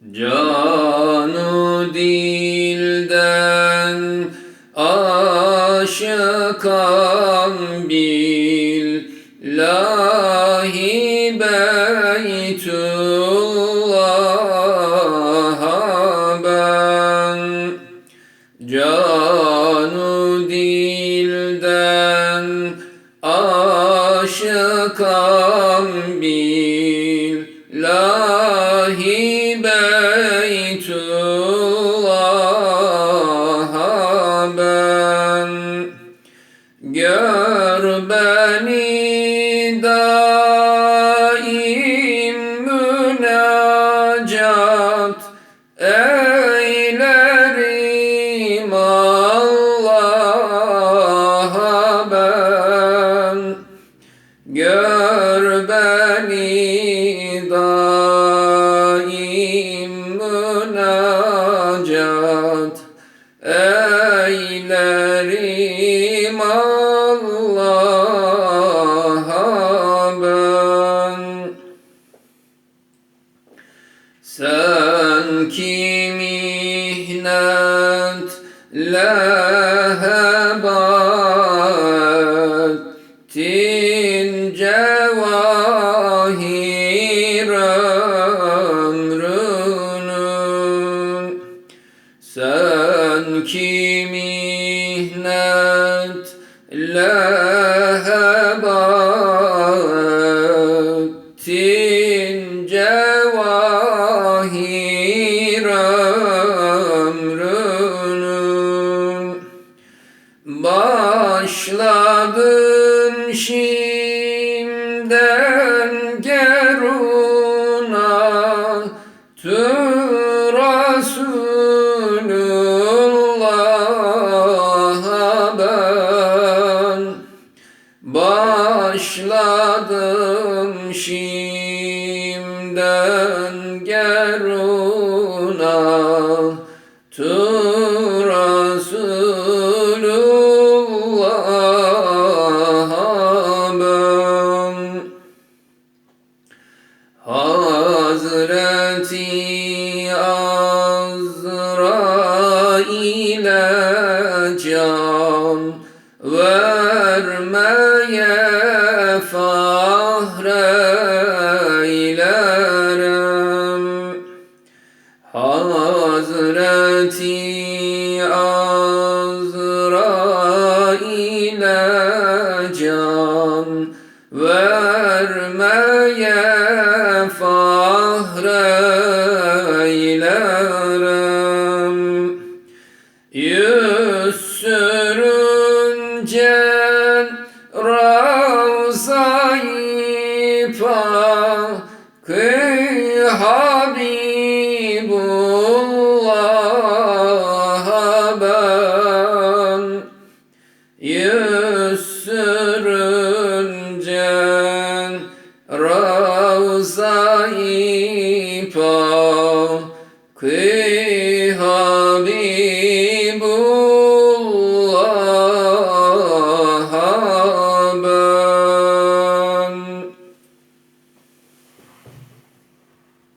Canu dilden aşıkan billahi beytullah'a ben. Canu dilden aşıkan billahi Gör beni daim münacat eylerim Allah'a ben. Sen ki mihnetle ettin cevahir ömrünün sen ki mihnetle ettin cevahir ömrünün. Başladın şimden geruna tür Resulullah'a Şimden geruna ben. Hazreti Azrail'e can vermeye fahreylerim Hazreti Azrail'e can vermeye Ravza-i Pakı Habibullah'a ben Yüz sürünce Ravza-i Pakı